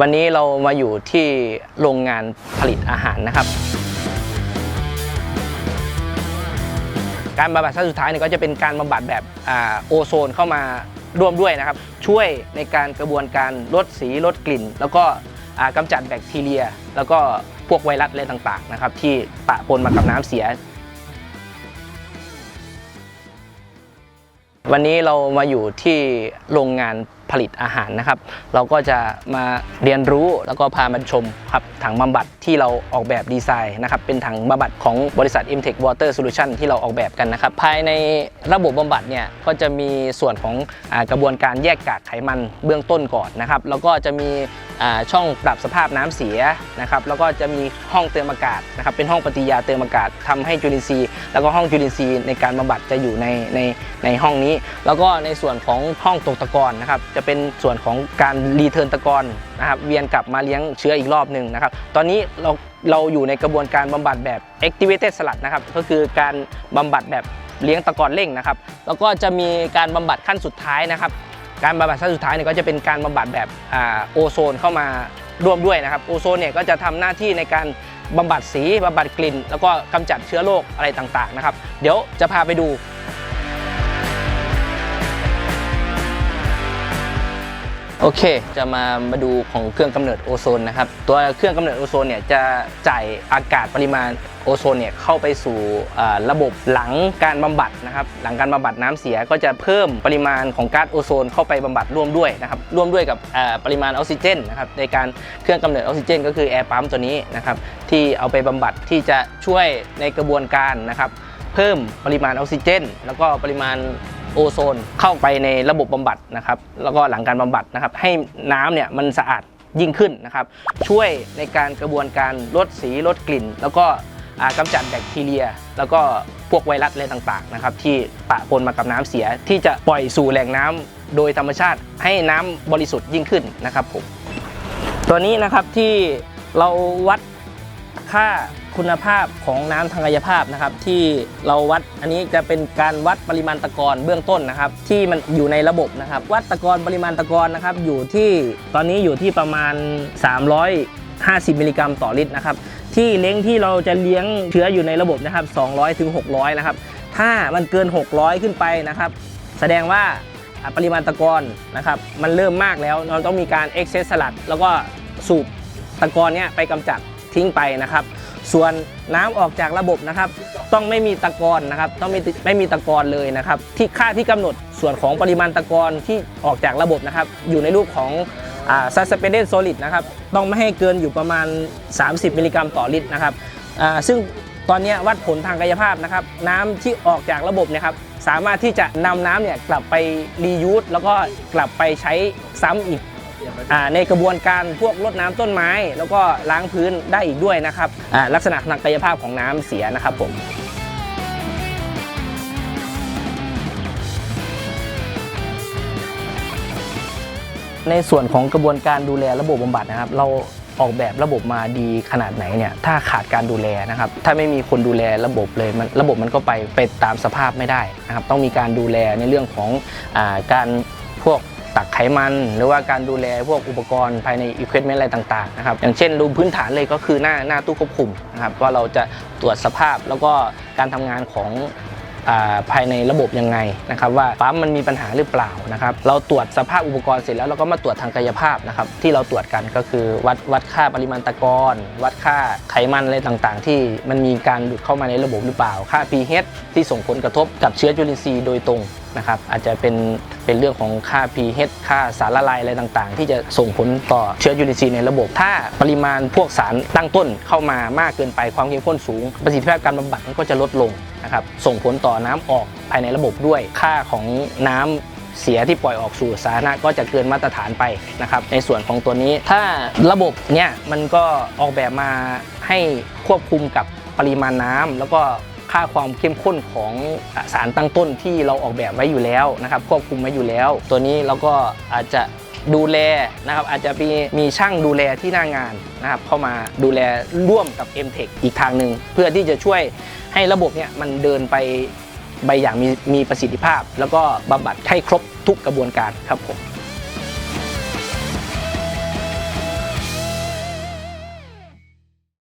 วันนี้เรามาอยู่ที่โรงงานผลิตอาหารนะครับ การบำบัดขั้นสุดท้ายเนี่ยก็จะเป็นการบำบัดแบบโอโซนเข้ามาร่วมด้วยนะครับ ช่วยในการกระบวนการลดสีลดกลิ่น แล้วก็กำจัดแบคทีเรีย แล้วก็พวกไวรัสอะไรต่างๆนะครับ ที่ปะปนมากับน้ำเสีย วันนี้เรามาอยู่ที่โรงงาน ผลิตอาหารนะครับ เราก็จะมาเรียนรู้แล้วก็พามาชมครับถังบำบัดที่เราออกแบบดีไซน์นะครับเป็นถังบำบัดของบริษัท Imtech Water Solution ที่เราออกแบบกันนะครับภายในระบบบำบัดเนี่ยก็จะมีส่วนของอกระบวนการแยกกากไขมันเบื้องต้นก่อนนะครับแล้วก็จะมี ช่องปรับสภาพน้ำเสียนะครับแล้วก็จะมีห้องเติมอากาศนะครับเป็นห้องปฏิยาเติมอากาศทำให้จุลินทรีย์ แล้วก็ห้องจุลินทรีย์ในการบำบัดจะอยู่ในในในห้องนี้ แล้วก็ในส่วนของห้องตกตะกอนนะครับจะเป็นส่วนของการรีเทิร์นตะกอนนะครับเวียนกลับมาเลี้ยงเชื้ออีกรอบหนึ่งนะครับตอนนี้เราเราอยู่ในกระบวนการบำบัดแบบ activated salad นะครับก็คือการบำบัดแบบเลี้ยงตะกอนเร่งนะครับแล้วก็จะมีการบำบัดขั้นสุดท้ายนะครับ การบำบัดขั้นสุดท้ายเนี่ยก็จะเป็นการบำบัดแบบโอโซนเข้ามาร่วมด้วยนะครับโอโซนเนี่ยก็จะทำหน้าที่ในการบำบัดสีบำบัดกลิ่น แล้วก็กำจัดเชื้อโรคอะไรต่างๆนะครับ เดี๋ยวจะพาไปดู โอเค จะมามาดูของเครื่องกำเนิดโอโซนนะครับ ตัวเครื่องกำเนิดโอโซนเนี่ยจะจ่ายอากาศปริมาณโอโซนเนี่ยเข้าไปสู่ระบบหลังการบำบัดนะครับ หลังการบำบัดน้ำเสียก็จะเพิ่มปริมาณของก๊าซโอโซนเข้าไปบำบัดร่วมด้วยนะครับ ร่วมด้วยกับปริมาณออกซิเจนนะครับ ในการเครื่องกำเนิดออกซิเจน ก็คือแอร์ปั๊มตัวนี้นะครับ ที่เอาไปบำบัดที่จะช่วยในกระบวนการนะครับ เพิ่มปริมาณออกซิเจน แล้วก็ปริมาณ โอโซนเข้าไปในระบบบำบัดนะครับแล้วก็หลังการบำบัดนะครับให้น้ำเนี่ยมันสะอาดยิ่งขึ้นนะครับช่วยในการกระบวนการลดสีลดกลิ่น แล้วก็อ่ากำจัดแบคทีเรีย แล้วก็พวกไวรัสอะไรต่างๆนะครับที่ปะปนมากับน้ำเสีย ที่จะปล่อยสู่แหล่งน้ำโดยธรรมชาติให้น้ำบริสุทธิ์ยิ่งขึ้นนะครับผมตัวนี้นะครับที่เราวัด ค่าคุณภาพของน้ำทางกายภาพนะครับ ที่เราวัดอันนี้จะเป็นการวัดปริมาณตะกอนเบื้องต้นนะครับ ที่มันอยู่ในระบบนะครับ วัดตะกอนปริมาณตะกอนนะครับ อยู่ที่ตอนนี้อยู่ที่ประมาณ 350 มิลลิกรัมต่อลิตรนะครับ ที่เล้งที่เราจะเลี้ยงเชื้ออยู่ในระบบนะครับ 200ถึง600 นะครับ ถ้ามันเกิน 600 ขึ้นไปนะครับ แสดงว่าปริมาณตะกอนนะครับ มันเริ่มมากแล้วเราต้องมีการเอ็กเซสสลัด แล้วก็สูบตะกอนเนี้ยไปกำจัด ทิ้งไปนะครับ ส่วนน้ำออกจากระบบนะครับ ต้องไม่มีตะกอนนะครับ ต้องไม่ไม่มีตะกอนเลยนะครับ ที่ค่าที่กำหนดส่วนของปริมาณตะกอนที่ออกจากระบบนะครับ อยู่ในรูปของซัสเปเดนโซลิดนะครับ ต้องไม่ให้เกินอยู่ประมาณ 30 มิลลิกรัมต่อลิตรนะครับอ่าซึ่งตอนนี้วัดผลทางกายภาพนะครับน้ำที่ออกจากระบบเนะครับสามารถที่จะนำน้ำเนี่ยกลับไปรียูสแล้วก็กลับไปใช้ซ้ำอีก ในกระบวนการพวกรดน้ำต้นไม้ แล้วก็ล้างพื้นได้อีกด้วยนะครับลักษณะทางกายภาพของน้ำเสียนะครับผมในส่วนของกระบวนการดูแลระบบบำบัดนะครับ เราออกแบบระบบมาดีขนาดไหนเนี่ยถ้าขาดการดูแลนะครับ ถ้าไม่มีคนดูแลระบบเลยมันระบบมันก็ไปไปตามสภาพไม่ได้นะครับ ต้องมีการดูแลในเรื่องของอการพวก ตักไขมัน หรือว่าการดูแลพวกอุปกรณ์ภายในอุปกรณ์อะไรต่างๆนะครับอย่างเช่นรูปพื้นฐานเลยก็คือหน้าหน้าตู้ควบคุมนะครับว่าเราจะตรวจสภาพแล้วก็การทำงานของภายในระบบยังไงนะครับว่าปั๊มมันมีปัญหาหรือเปล่านะครับเราตรวจสภาพอุปกรณ์เสร็จแล้วเราก็มาตรวจทางกายภาพนะครับที่เราตรวจกันก็คือวัดวัดค่าปริมาณตะกอนวัดค่าไขมันอะไรต่างๆ ที่มันมีการหลุดเข้ามาในระบบหรือเปล่า ค่า pH ที่ส่งผลกระทบกับเชื้อจุลินทรีย์โดยตรง นะครับอาจจะเป็นเป็นเรื่องของค่า pH ค่าสารละลายอะไรต่างๆ ที่จะส่งผลต่อเชื้อจุลินทรีย์ในระบบ ถ้าปริมาณพวกสารตั้งต้นเข้ามามากเกินไปความเข้มข้นสูง ประสิทธิภาพการบำบัดมันก็จะลดลงนะครับส่งผลต่อน้ำออกภายในระบบด้วยค่าของน้ำเสียที่ปล่อยออกสู่สาธารณะก็จะเกินมาตรฐานไปนะครับในส่วนของตัวนี้ถ้าระบบเนี่ยมันก็ออกแบบมาให้ควบคุมกับปริมาณน้ำแล้วก็ ค่าความเข้มข้นของสารตั้งต้นที่เราออกแบบไว้อยู่แล้วนะครับควบคุมไว้อยู่แล้ว ตัวนี้เราก็อาจจะดูแลนะครับอาจจะมีมีช่างดูแลที่หน้างานนะครับเข้ามาดูแลร่วมกับ m t e c h อีกทางหนึ่งเพื่อที่จะช่วยให้ระบบเนี่ยมันเดินไปไปอย่างมีมีประสิทธิภาพ แล้วก็บำบัดให้ครบทุกกระบวนการครับผม